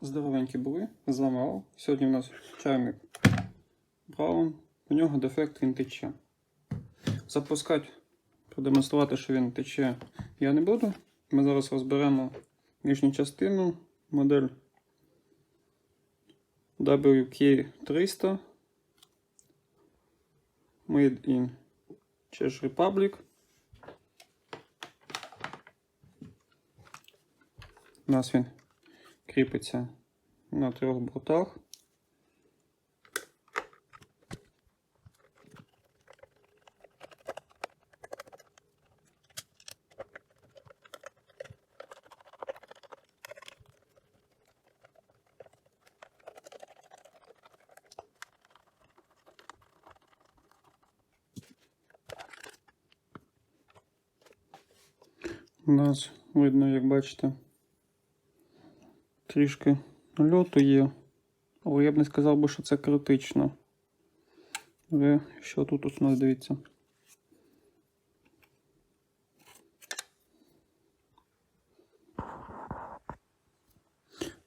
Здоровенькі були, з вами Ал. Сьогодні в нас чайник Браун. У нього дефект він тече. Запускати, продемонструвати, що він тече, я не буду. Ми зараз розберемо нижню частину, модель WK300 Made in Czech Republic. У нас він кріпиться на трьох болтах. У нас видно, як бачите, трішки льоту є, але я б не сказав би, що це критично. Але що тут у нас дивіться?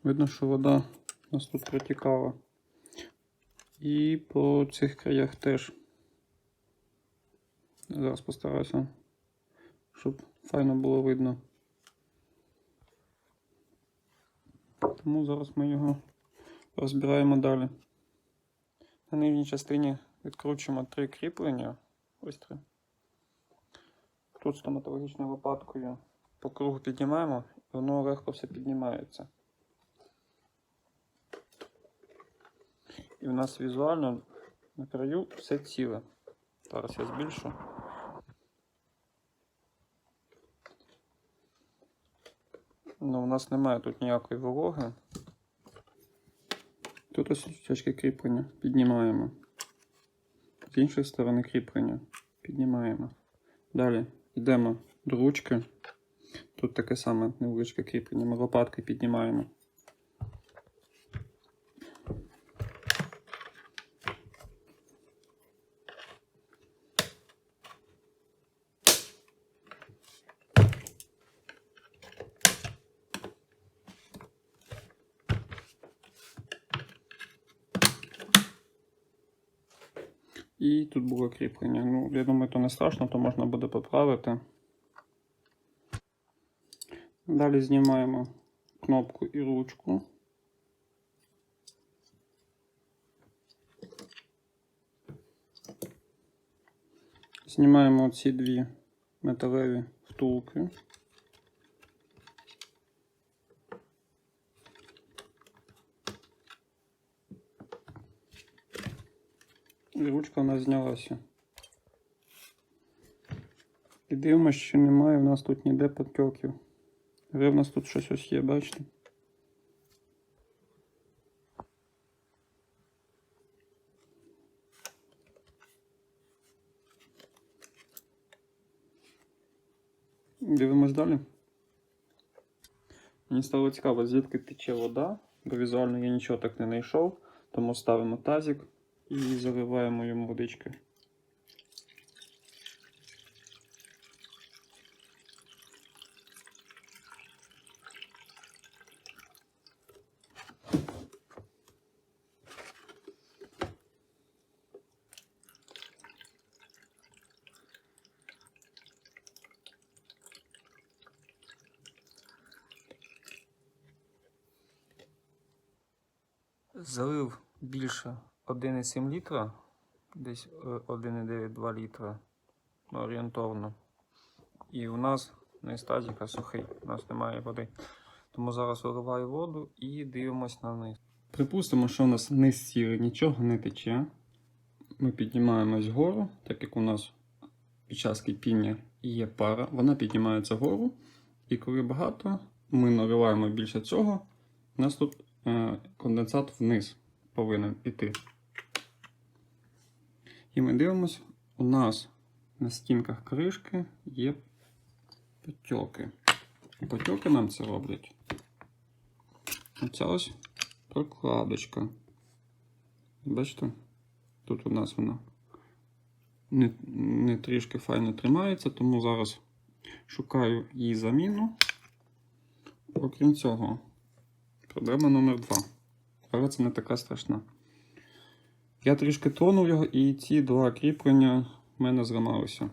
Видно, що вода у нас тут протікала. І по цих краях теж. Зараз постараюся, щоб файно було видно. Тому зараз ми його розбираємо далі. На нижній частині відкручуємо три кріплення. Ось три. Тут стоматологічною лопаткою по кругу піднімаємо, і воно легко все піднімається. І в нас візуально на краю все ціле. Зараз я збільшу. Ну, у нас немає тут ніякої вологи. Тут ось чашки кріплення. Піднімаємо. З іншої сторони кріплення. Піднімаємо. Далі йдемо до ручки. Тут таке саме невеличке кріплення. Ми лопатки піднімаємо. І тут було кріплення. Ну, я думаю, то не страшно, то можна буде поправити. Далі знімаємо кнопку і ручку. Знімаємо ці дві металеві втулки. Ручка у нас знялася. І дивимося, що немає у нас тут ніде потьоків. Але в нас тут щось ось є, бачите? Дивимось далі. Мені стало цікаво, звідки тече вода, бо візуально я нічого так не знайшов, тому ставимо тазик і заливаємо йому водички. Залив більше 1,7 літра, десь е, 1,9-2 літра ну, орієнтовно. І у нас не стазіка сухий, у нас немає води. Тому зараз виливаю воду і дивимось на низ. Припустимо, що у нас низ сірий, нічого не тече. Ми піднімаємось вгору, так як у нас під час кипіння є пара, вона піднімається вгору. І коли багато, ми наливаємо більше цього. У нас тут е, конденсат вниз повинен піти. І ми дивимося, у нас на стінках кришки є потьоки. Потьоки нам це роблять. Оця ось прокладочка. Бачите? Тут у нас вона не, не трішки файно тримається, тому зараз шукаю її заміну. Окрім цього, Проблема номер два. Але це не така страшна. Я трішки тронув його, і ці два кріплення в мене зламалися.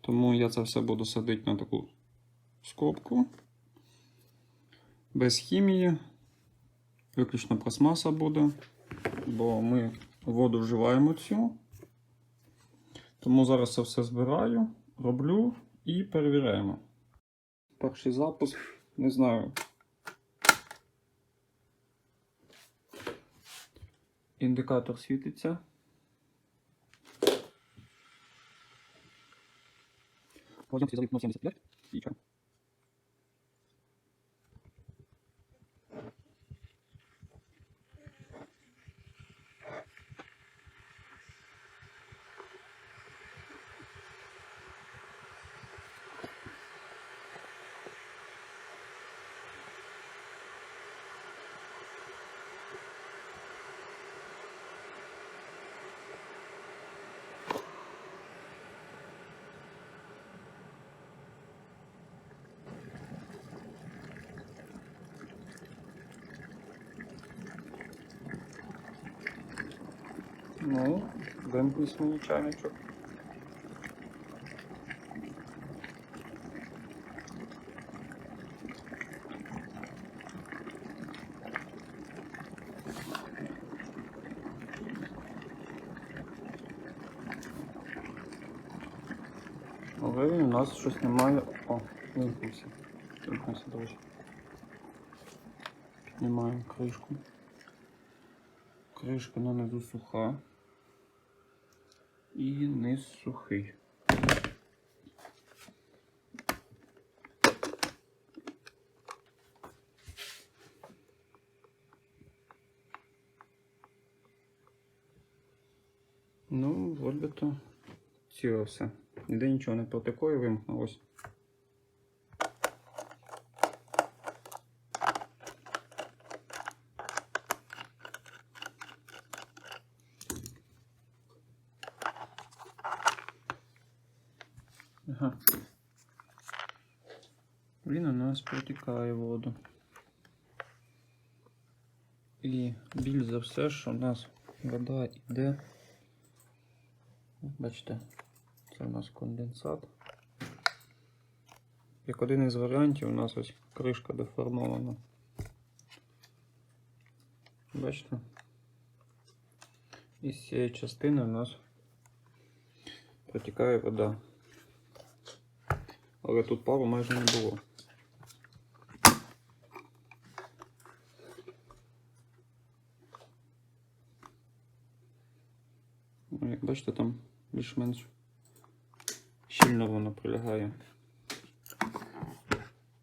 Тому я це все буду садити на таку скобку. Без хімії. Виключно пластмаса буде, бо ми воду вживаємо цю. Тому зараз це все збираю, роблю і перевіряємо. Перший запуск, не знаю. Індикатор світиться. Потім залив 0,75 і чого? Ну, вимкнись мені чайничок. Але у нас щось немає. О, вимкнувся. Вимкнувся, друзі. Піднімаємо кришку. Кришка нанизу суха. І низ сухий. Ну, би то ціле все. Ніде нічого не протекло і вимкнулось. Ага. Він у нас протікає воду. І біль за все, що у нас вода йде. Бачите, це у нас конденсат. Як один із варіантів, у нас ось кришка деформована. Бачите? І з цієї частини у нас протікає вода. Але тут пару майже не було. Ну, Як бачите, там більш-менш щільно воно прилягає.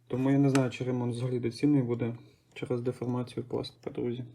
Тому я не знаю, чи ремонт взагалі доцільний буде через деформацію пластика, друзі.